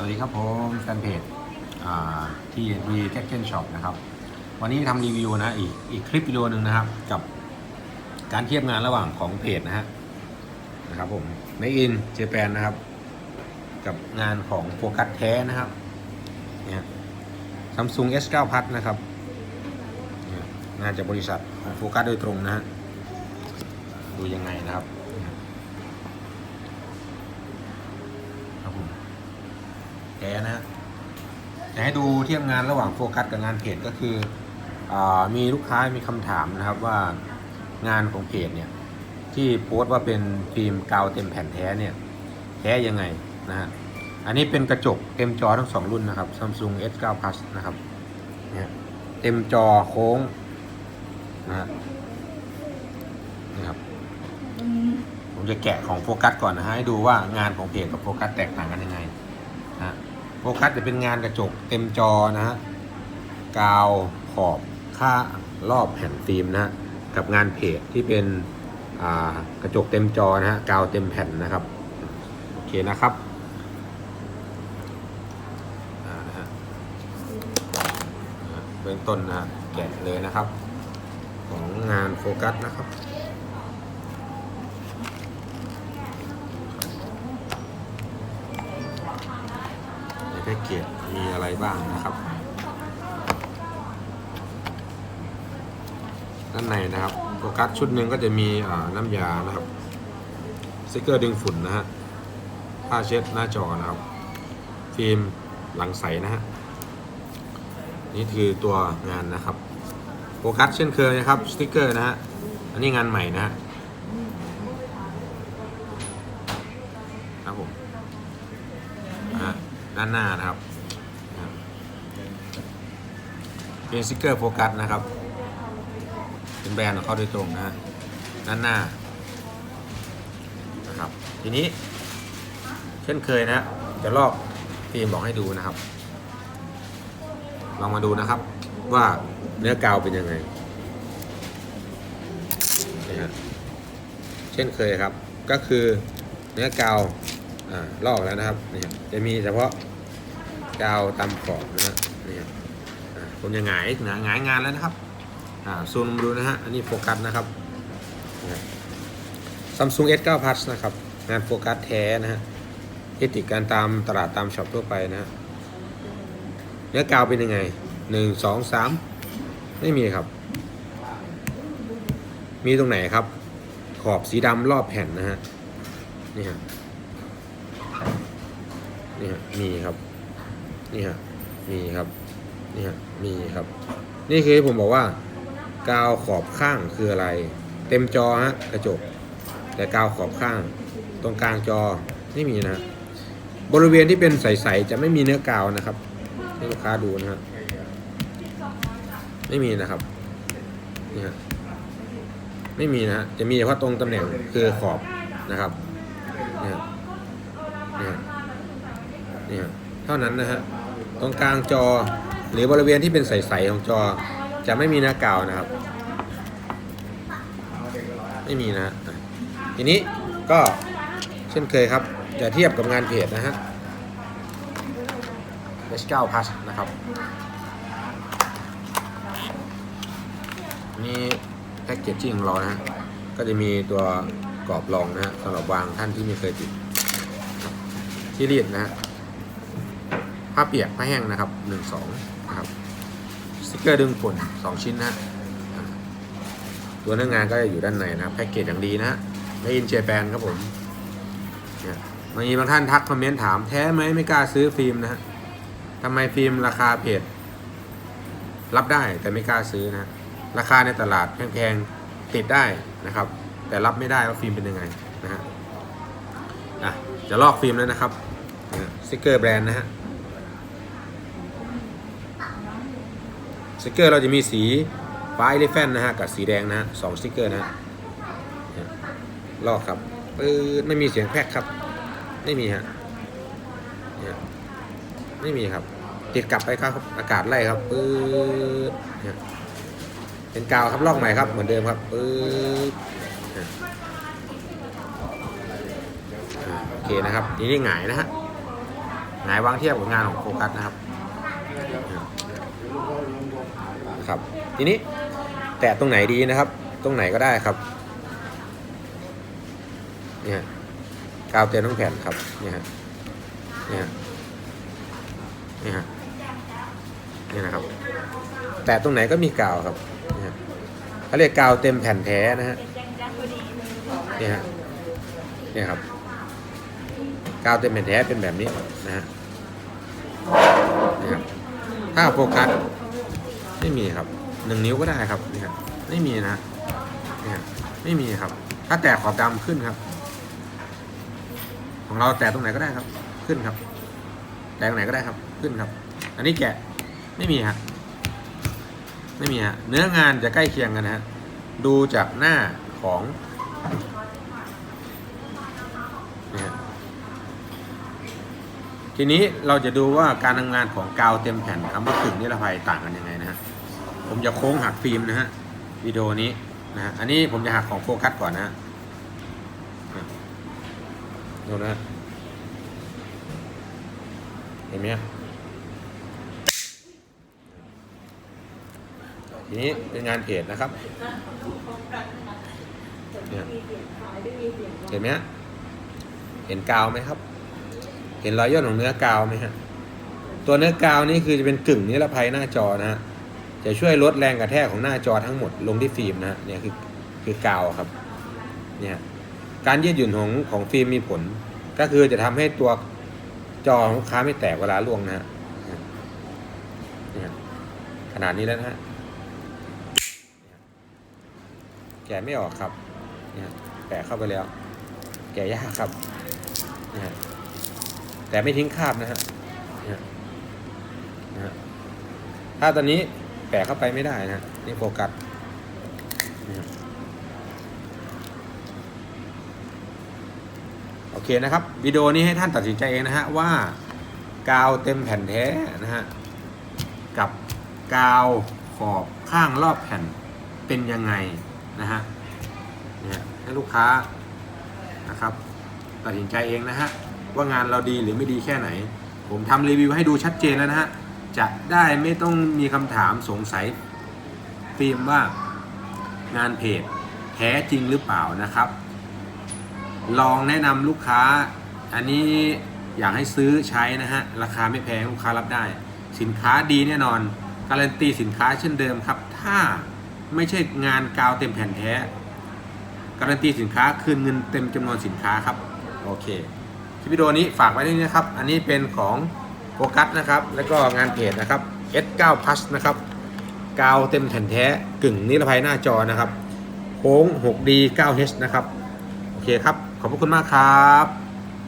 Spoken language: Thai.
สวัสดีครับผมแฟนเพจที่ดีแจ็คเก็นช็อปนะครับ วันนี้ทำรีวิวนะอีกอีกคลิปวิดีโอหนึ่งนะครับ กับการเทียบงานระหว่างของเพจนะฮะนะครับผมในอินเจแปนนะครับ กับงานของโฟกัสแท้นะครับเนี่ยซัมซุง S9 พัทนะครับงานจากบริษัทของโฟกัสโดยตรงนะฮะดูยังไงนะครับผม แท้นะฮะจะให้ดูเทียบงานระหว่างโฟกัสกับงานเพจก็คืออมีลูกค้ามีคำถามนะครับว่างานของเพจเนี่ยที่โพสต์ว่าเป็นฟิล์มกาวเต็มแผ่นแท้เนี่ยแท้ยังไงนะฮะอันนี้เป็นกระจกเต็มจอทั้งสองรุ่นนะครับ Samsung S9 Plus นะครับเนี่ยเต็มจอโค้งนะฮะนี่ครับผมจะแกะของโฟกัสก่อนนะฮะให้ดูว่างานของเพจกับโฟกัสแตกต่างกันยังไง กัสจะเป็นงานกระจกเต็มจอนะฮะกาวขอบค่ารอบแผ่นฟิล์มนะฮะกับงานเพจที่เป็นกระจกเต็มจอนะฮะกาวเต็มแผ่นนะครับโอเคนะครับเบื้องต้นนะแกะเลยนะครับ ของงานโฟกัสนะครับ พ็กเกจมีอะไรบ้างนะครับ ด้านในนะครับโฟกัสชุดหนึ่งก็จะมีน้ำยานะครับสติกเกอร์ดึงฝุ่นนะฮะผ้าเช็ดหน้าจอนะครับ ฟิล์มหลังใสนะฮะนี่คือตัวงานนะครับโฟกัสเช่นเคยนะครับสติกเกอร์นะฮะอันนี้งานใหม่นะฮะครับผม นะฮะ ด้านหน้านะครับ เป็นสติกเกอร์โฟกัสนะครับ เป็นแบรนด์ของเขาโดยตรงนะด้านหน้านะครับทีนี้ เช่นเคยนะจะลอกฟิล์มบอกให้ดูนะครับ ลองมาดูนะครับว่าเนื้อกาวเป็นยังไงเช่นเคยครับ ก็คือเนื้อกาว อ่าลอกแล้วนะครับนี่จะมีเฉพาะกาวตามขอบนะฮะนี่อ่าผมจะหงายหงายหงายงานแล้วนะครับอ่าซูมดูนะฮะอันนี้โฟกัสนะครับซัมซุง S9 Plus นะครับ งานโฟกัสแท้นะฮะที่ติดการตามตลาดตามช็อปทั่วไปนะฮะเนื้อกาวเป็นยังไงหนึ่งสองสามไม่มีครับ มีตรงไหนครับ ขอบสีดำรอบแผ่นนะฮะนี่ฮะ นี่ฮะมีครับ นี่ฮะมีครับ นี่ฮะมีครับ นี่คือผมบอกว่ากาวขอบข้างคืออะไร เต็มจอฮะกระจก แต่กาวขอบข้าง ตรงกลางจอไม่มีนะบริเวณที่เป็นใสๆจะไม่มีเนื้อกาวนะครับให้ลูกค้าดูนะฮะไม่มีนะครับนี่ฮะไม่มีนะฮะจะมีเฉพาะตรงตำแหน่งคือขอบนะครับเนี่ยเนี่ย เนี่ยเท่านั้นนะฮะตรงกลางจอหรือบริเวณที่เป็นใสๆของจอ จะไม่มีหน้ากาวนะครับ ไม่มีนะฮะอะทีนี้ก็เช่นเคยครับ จะเทียบกับงานเพจนะฮะ S9 Plus นะครับนี่แพ็กเกจจิ้งของเรานะฮะก็จะมีตัวกรอบรองนะฮะสำหรับวางท่านที่ไม่เคยติดที่รีดนะฮะ ผ้าเปียกผ้าแห้งนะครับหนึ่งสองนะครับสติกเกอร์ดึงฝุ่นสองชิ้นนะฮะตัวเนื้องานก็จะอยู่ด้านในนะครับแพ็กเกจอย่างดีนะฮะไม่อินเจแปนครับผมเนี่ยมีบางท่านทักคอมเมนต์ถามแท้ไหมไม่กล้าซื้อฟิล์มนะฮะทำไมฟิล์มราคาเพจรับได้แต่ไม่กล้าซื้อนะฮะราคาในตลาดแพงๆติดได้นะครับ แต่รับไม่ได้ว่าฟิล์มเป็นยังไงนะฮะอะจะลอกฟิล์มแล้วนะครับสติกเกอร์แบรนด์นะฮะ สติกเกอร์เราจะมีสีฟ้าเอลิแฟนนะฮะกับสีแดงนะฮะสองสติกเกอร์นะฮะลอกครับปื๊ดไม่มีเสียงแพรกครับ ไม่มีฮะไม่มีครับ ติดกลับไปครับอากาศไล่ครับปื๊ดเนี่ยเป็นกาวครับลอกใหม่ครับเหมือนเดิมครับปื๊ดโอเคนะครับทีนี้หงายนะฮะหงายวางเทียบกับงานของโฟกัสนะครับ นะครับ ทีนี้แตะตรงไหนดีนะครับ ตรงไหนก็ได้ครับเนี่ยกาวเต็มทั้งแผ่นครับเนี่ยฮะเนี่ยฮะเนี่ยฮะนี่นะครับ แตะตรงไหนก็มีกาวครับเนี่ยเขาเรียกกาวเต็มแผ่นแท้นะฮะเนี่ยฮะเนี่ยครับ กาวเต็มแผ่นแท้เป็นแบบนี้นะฮะนะครับถ้าโฟกัส ไม่มีครับหนึ่งนิ้วก็ได้ครับนี่ครับไม่มีนะนี่ครับไม่มีครับ ถ้าแตะขอบดำขึ้นครับ ของเราแตะตรงไหนก็ได้ครับ ขึ้นครับ แตะตรงไหนก็ได้ครับ ขึ้นครับ อันนี้แกะไม่มีฮะไม่มีฮะเนื้องานจะใกล้เคียงกันนะฮะดูจากหน้าของนี่ฮะทีนี้เราจะดูว่าการทำงานของกาวเต็มแผ่นคำว่าขึงนิรภัยต่างกันยังไงนะฮะ ผมจะโค้งหักฟิล์มนะฮะวิดีโอนี้นะฮะอันนี้ผมจะหักของโฟกัสก่อนนะฮะดูนะเห็นไหมฮะทีนี้เป็นงานเพจนะครับเนี่ยเห็นไหมฮะเห็นกาวไหมครับ เห็นรอยย่นของเนื้อกาวไหมฮะตัวเนื้อกาวนี่คือจะเป็นกึ่งนิรภัยหน้าจอนะฮะ จะช่วยลดแรงกระแทกของหน้าจอทั้งหมดลงที่ฟิล์มนะฮะเนี่ยคือคือกาวครับเนี่ยการยืดหยุ่นของของฟิล์มมีผล ก็คือจะทำให้ตัวจอของลูกค้าไม่แตกเวลาล่วงนะฮะเนี่ยขนาดนี้แล้วนะฮะแกะไม่ออกครับเนี่ยแปะเข้าไปแล้ว แกะยากครับเนี่ยแต่ไม่ทิ้งคราบนะฮะนะฮะนะฮะถ้าตอนนี้ แปะเข้าไปไม่ได้นะนี่โฟกัสโอเคนะครับวิดีโอนี้ให้ท่านตัดสินใจเองนะฮะว่ากาวเต็มแผ่นแท้นะฮะกับกาวขอบข้างรอบแผ่นเป็นยังไงนะฮะเนี่ยให้ลูกค้านะครับ ตัดสินใจเองนะฮะว่างานเราดีหรือไม่ดีแค่ไหน ผมทำรีวิวให้ดูชัดเจนแล้วนะฮะ จะได้ไม่ต้องมีคำถามสงสัยฟิล์มว่างานเพจแท้จริงหรือเปล่านะครับ ลองแนะนำลูกค้า อันนี้อยากให้ซื้อใช้นะฮะ ราคาไม่แพงลูกค้ารับได้ สินค้าดีแน่นอน การันตีสินค้าเช่นเดิมครับ ถ้าไม่ใช่งานกาวเต็มแผ่นแท้ การันตีสินค้าคืนเงินเต็มจำนวนสินค้าครับ โอเคคลิปวิดีโอนี้ฝากไว้ด้วยนะครับ อันนี้เป็นของ โฟกัสนะครับ แล้วก็งานเพจนะครับ S9 Plus นะครับ กาวเต็มแผ่นแท้กึ่งนิรภัยหน้าจอนะครับ โค้ง 6D 9H นะครับ โอเคครับ ขอบพระคุณมากครับ